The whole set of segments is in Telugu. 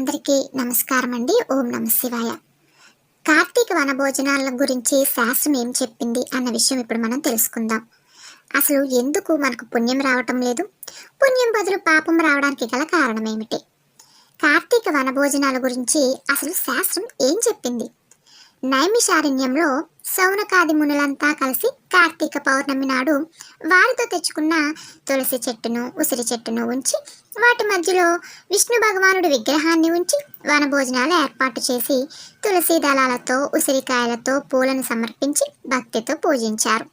అందరికీ నమస్కారం అండి ఓం నమ శివాయ. కార్తీక వనభోజనాల గురించి శాస్త్రం ఏం చెప్పింది అన్న విషయం ఇప్పుడు మనం తెలుసుకుందాం. అసలు ఎందుకు మనకు పుణ్యం రావటం లేదు? పుణ్యం బదులు పాపం రావడానికి గల కారణం ఏమిటి? కార్తీక వనభోజనాల గురించి అసలు శాస్త్రం ఏం చెప్పింది? నైమిషారణ్యంలో సౌనకాది మునులంతా కలిసి కార్తీక పౌర్ణమి నాడు వారితో తెచ్చుకున్న తులసి చెట్టును ఉసిరి చెట్టును ఉంచి వాటి మధ్యలో విష్ణు భగవానుడి విగ్రహాన్ని ఉంచి వనభోజనాలు ఏర్పాటు చేసి తులసి దళాలతో ఉసిరికాయలతో పూలను సమర్పించి భక్తితో పూజించారు.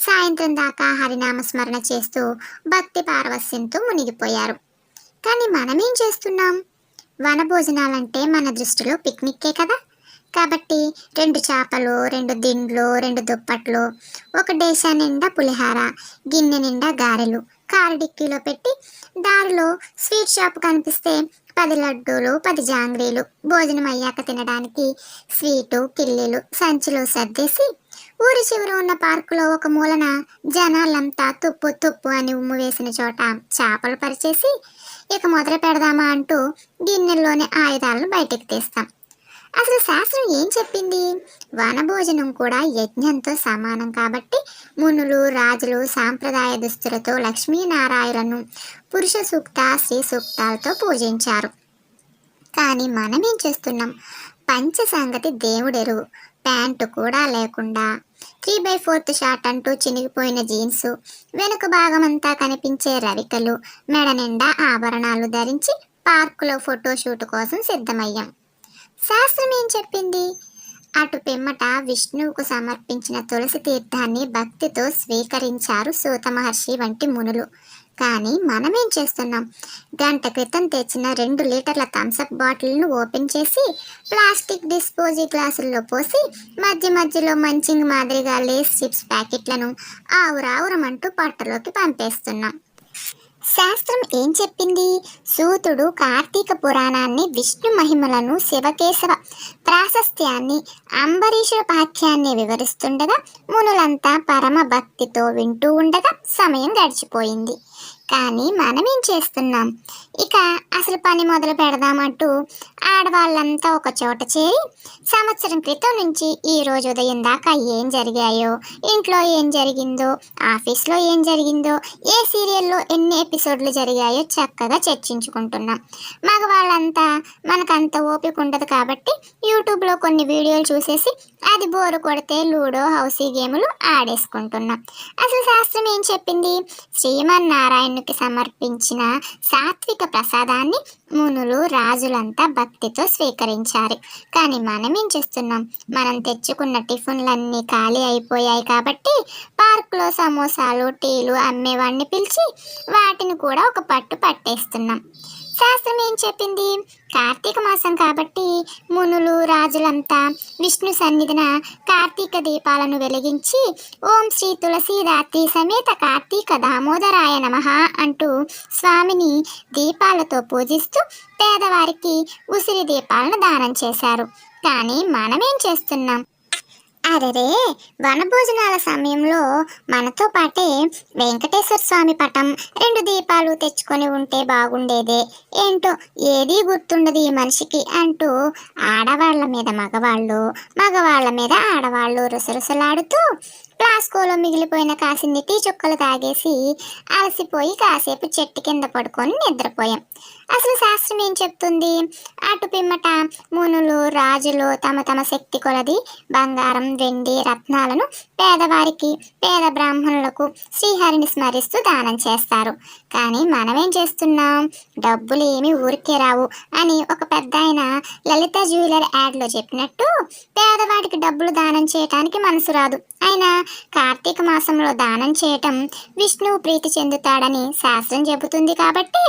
సాయంత్రం దాకా హరినామ స్మరణ చేస్తూ భక్తి పారవస్యంతో మునిగిపోయారు. కానీ మనమేం చేస్తున్నాం? వనభోజనాలంటే మన దృష్టిలో పిక్నిక్కే కదా. కాబట్టి రెండు చేపలు రెండు దిండ్లు రెండు దుప్పట్లు ఒక డేషా నిండా పులిహార గిన్నె నిండా గారెలు. కారు డిక్కీలో పెట్టి దారిలో స్వీట్ షాప్ కనిపిస్తే పది లడ్డూలు పది జాంగ్రీలు. భోజనం అయ్యాక తినడానికి స్వీటు కిల్లీలు సంచిలో సర్దేసి ఊరి చివర ఉన్న పార్కులో ఒక మూలన జనాలంతా తుప్పు తుప్పు అని ఉమ్ము వేసిన చోట చేపలు పరిచేసి ఇక మొదలు పెడదామా అంటూ గిన్నెల్లోని ఆయుధాలను బయటికి తీస్తాం. అసలు శాస్త్రం ఏం చెప్పింది? వనభోజనం కూడా యజ్ఞంతో సమానం కాబట్టి మునులు రాజులు సాంప్రదాయ దుస్తులతో లక్ష్మీనారాయణను పురుష సూక్త స్త్రీ సూక్తాలతో పూజించారు. కానీ మనం ఏం చేస్తున్నాం? పంచ సంగతి దేవుడెరువు ప్యాంటు కూడా లేకుండా. త్రీ బై ఫోర్త్ షార్ట్ అంటూ చినిగిపోయిన జీన్స్ వెనుక భాగమంతా కనిపించే రవికలు మెడ నిండా ఆభరణాలు ధరించి పార్కులో ఫోటోషూట్ కోసం సిద్ధమయ్యాం. శాస్త్రం ఏం చెప్పింది? అటు పిమ్మట విష్ణువుకు సమర్పించిన తులసి తీర్థాన్ని భక్తితో స్వీకరించారు సూత మహర్షి వంటి మునులు. కానీ మనమేం చేస్తున్నాం? గంట క్రితం తెచ్చిన రెండు లీటర్ల థమ్సప్ బాటిల్ను ఓపెన్ చేసి ప్లాస్టిక్ డిస్పోజీ గ్లాసుల్లో పోసి మధ్య మధ్యలో మంచింగ్ మాదిరిగా లేస్ చిప్స్ ప్యాకెట్లను ఆవురావురమంటూ పట్టలోకి పంపేస్తున్నాం. శాస్త్రం ఏం చెప్పింది? సూతుడు కార్తీక పురాణాన్ని విష్ణు మహిమలను శివకేశవ ప్రాశస్త్యాన్ని అంబరీషుల పాఖ్యాన్ని వివరిస్తుండగా మునులంతా పరమ భక్తితో వింటూ ఉండగా సమయం గడిచిపోయింది. కానీ మనమేం చేస్తున్నాం? ఇక అసలు పని మొదలు పెడదామంటూ ఆడవాళ్ళంతా ఒక చోట చేరి సంవత్సరం క్రితం నుంచి ఈ రోజు ఉదయం దాకా ఏం జరిగాయో ఇంట్లో ఏం జరిగిందో ఆఫీస్లో ఏం జరిగిందో ఏ సీరియల్లో ఎన్ని ఎపిసోడ్లు జరిగాయో చక్కగా చర్చించుకుంటున్నాం. మగవాళ్ళంతా మనకంత ఓపిక ఉండదు కాబట్టి యూట్యూబ్లో కొన్ని వీడియోలు చూసేసి అది బోరు కొడితే లూడో హౌసీ గేములు ఆడేసుకుంటున్నాం. అసలు శాస్త్రం ఏం చెప్పింది? శ్రీమన్నారాయణునికి సమర్పించిన సాత్విక ప్రసాదాన్ని మునులు రాజులంతా భక్తితో స్వీకరించారు. కానీ మనం ఏం చేస్తున్నాం? మనం తెచ్చుకున్న టిఫిన్లన్నీ ఖాళీ అయిపోయాయి కాబట్టి పార్కులో సమోసాలు టీలు అమ్మేవాడిని పిలిచి వాటిని కూడా ఒక పట్టు పట్టేస్తున్నాం. శాస్త్రం ఏం చెప్పింది? కార్తీక మాసం కాబట్టి మునులు రాజులంతా విష్ణు సన్నిధిన కార్తీక దీపాలను వెలిగించి ఓం శ్రీ తులసీదాత్రి సమేత కార్తీక దామోదరాయ నమః అంటూ స్వామిని దీపాలతో పూజిస్తూ పేదవారికి ఉసిరి దీపాలను దానం చేశారు. కానీ మనమేం చేస్తున్నాం? అరెరే వనభోజనాల సమయంలో మనతో పాటే వెంకటేశ్వర స్వామి పటం రెండు దీపాలు తెచ్చుకొని ఉంటే బాగుండేదే. ఏంటో ఏదీ గుర్తుండదు ఈ మనిషికి అంటూ ఆడవాళ్ళ మీద మగవాళ్ళు మగవాళ్ళ మీద ఆడవాళ్ళు రుసరుసలాడుతూ ఫ్లాస్కోలో మిగిలిపోయిన కాసింది టీ చుక్కలు తాగేసి అలసిపోయి కాసేపు చెట్టు కింద పడుకొని నిద్రపోయాం. అసలు శాస్త్రం ఏం చెప్తుంది? అటు పిమ్మట మునులు రాజులు తమ తమ శక్తి కొలది బంగారం వెండి రత్నాలను పేదవారికి పేద బ్రాహ్మణులకు శ్రీహరిని స్మరిస్తూ దానం చేస్తారు. కానీ మనమేం చేస్తున్నాం? డబ్బులు ఏమి ఊరికే రావు అని ఒక పెద్ద ఆయన లలిత జ్యువెలర్ యాడ్లో చెప్పినట్టు పేదవాడికి డబ్బులు దానం చేయటానికి మనసు రాదు. అయినా కార్తీక మాసంలో దానం చేయటం విష్ణువు ప్రీతి చెందుతాడని శాస్త్రం చెబుతుంది కాబట్టి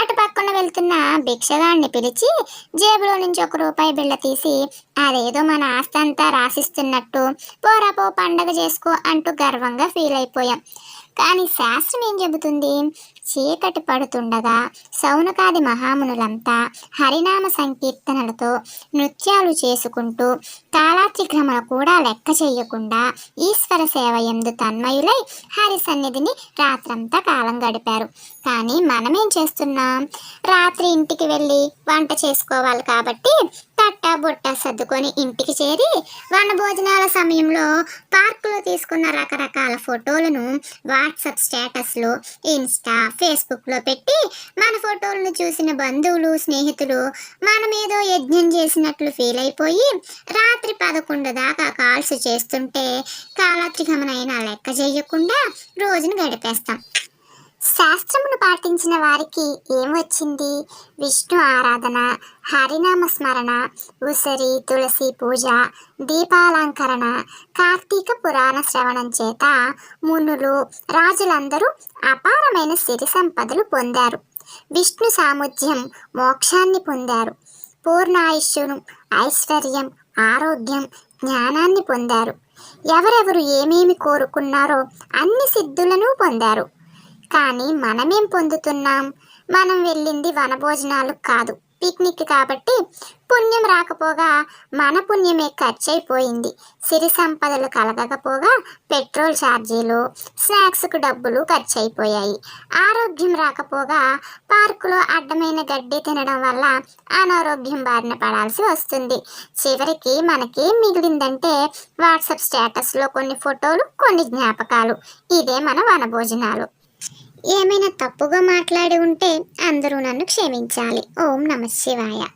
అటు పక్కన వెళ్తున్న భిక్షగాడిని పిలిచి జేబులో నుంచి ఒక రూపాయి బిళ్ళ తీసి అదేదో మన ఆస్తి అంతా రాసిస్తున్నట్టు పోరాపో పండగ చేసుకో అంటూ గర్వంగా ఫీల్ అయిపోయాం. కానీ శాస్త్రం ఏం చెబుతుంది? చీకటి పడుతుండగా సౌనకాది మహామునులంతా హరినామ సంకీర్తనలతో నృత్యాలు చేసుకుంటూ కాలాతిక్రమణ కూడా లెక్క చేయకుండా ఈశ్వర సేవ ఎందు తన్మయులై హరి సన్నిధిని రాత్రంతా కాలం గడిపారు. కానీ మనమేం చేస్తున్నాం? రాత్రి ఇంటికి వెళ్ళి వంట చేసుకోవాలి కాబట్టి తట్ట బుట్ట సర్దుకొని ఇంటికి చేరి వన భోజనాల సమయంలో పార్కులో తీసుకున్న రకరకాల ఫోటోలను వాట్సాప్ స్టేటస్లో ఇన్స్టా ఫేస్బుక్లో పెట్టి మన ఫోటోలను చూసిన బంధువులు స్నేహితులు మనమేదో యజ్ఞం చేసినట్లు ఫీల్ అయిపోయి రాత్రి పదకొండు దాకా కాల్స్ చేస్తుంటే కాలత్రిగమనైనా లెక్క చేయకుండా రోజును గడిపేస్తాం. శాస్త్రమును పాటించిన వారికి ఏం వచ్చింది విష్ణు ఆరాధన హరినామ స్మరణ ఉసరి తులసి పూజ దీపాలంకరణ కార్తీక పురాణ శ్రవణం చేత మునులు రాజులందరూ అపారమైన సిరి సంపదలు పొందారు. విష్ణు సాముధ్యం మోక్షాన్ని పొందారు. పూర్ణాయుష్యును ఐశ్వర్యం ఆరోగ్యం జ్ఞానాన్ని పొందారు. ఎవరెవరు ఏమేమి కోరుకున్నారో అన్ని సిద్ధులను పొందారు. కానీ మనమేం పొందుతున్నాం? మనం వెళ్ళింది వనభోజనాలు కాదు. పిక్నిక్ కాబట్టి పుణ్యం రాకపోగా మన పుణ్యమే ఖర్చు అయిపోయింది సిరి సంపదలు కలగకపోగా పెట్రోల్ ఛార్జీలు స్నాక్స్కు డబ్బులు ఖర్చయిపోయాయి ఆరోగ్యం రాకపోగా పార్కులో అడ్డమైన గడ్డి తినడం వల్ల అనారోగ్యం బారిన పడాల్సి వస్తుంది. చివరికి మనకేం మిగిలిందంటే వాట్సాప్ స్టేటస్లో కొన్ని ఫోటోలు కొన్ని జ్ఞాపకాలు. ఇదే మన వనభోజనాలు. ఏమైనా తప్పుగా మాట్లాడి ఉంటే అందరూ నన్ను క్షమించాలి. ఓం నమ శివాయ.